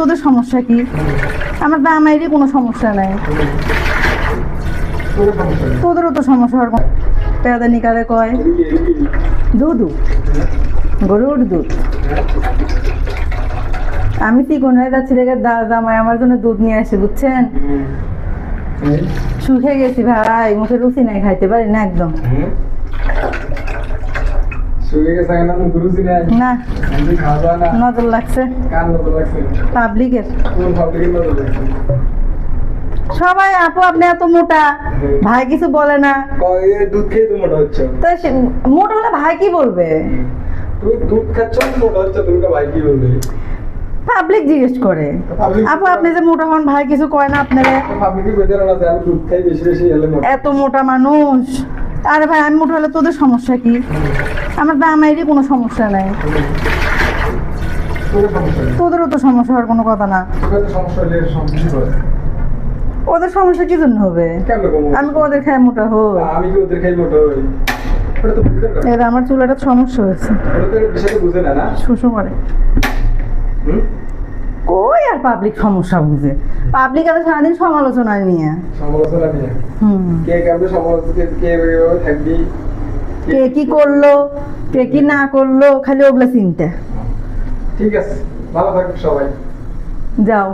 তোদের সমস্যা কি? আমার দামাইরই কোনো সমস্যা নাই। তোদেরও তো সমস্যা হওয়ার কোনো পেয়াদা নিকারে কয় এদিকে। গরুর দুধ। আমি চিকন হয়ে যাচ্ছি দেখে দা- জামাই আমার জন্য দুধ নিয়ে আসে বুঝছেন? শুকে গেছি ভাই মুখে রুচি নাই খাইতে পারি না একদম হুম। শুয়ে গেছে কেন? মুখ রুচি নাই। না। নজর লাগছে? পাবলিকের? সবাই আপু আপনি এত মোটা। ভাই কিছু বলে না। কয়, দুধ খেয়ে তো মোটা হচ্ছ। মোটা হলে ভাই কি বলবে? তুমি দুধ খাচ্ছ মোটা হচ্ছ তুমি ভাই কি বলবে? পাবলিক জিজ্ঞেস করে। আপু আপনি যে মোটা হন ভাই কিছু কয় না আপনারে? এত মোটা মানুষ। আরে ভাই আমি মোটা হলে তোদের সমস্যা কি? আমার দামাইরই কোনো সমস্যা নাই। তোদেরও তো সমস্যা হওয়ার কোনো কথা না। ওদের সমস্যা কি জন্য হবে? আমি কি ওদের খাই মোটা হই আমি কি ওদের খাই মোটা হই? এর আমার চুলাটা সমস্যা হয়েছে। করে। হুম? পাবলিক সমস্যা বুঝে পাবলিক এত সারাদিন সমালোচনা নিয়ে। সমালোচনা নিয়ে। কে কেমনে সমালোচনা কে কে থাকবি কে কি করল কে কি না করল খালি ওগুলো চিন্তা। ঠিক আছে ভালো থাকবে সবাই। যাও।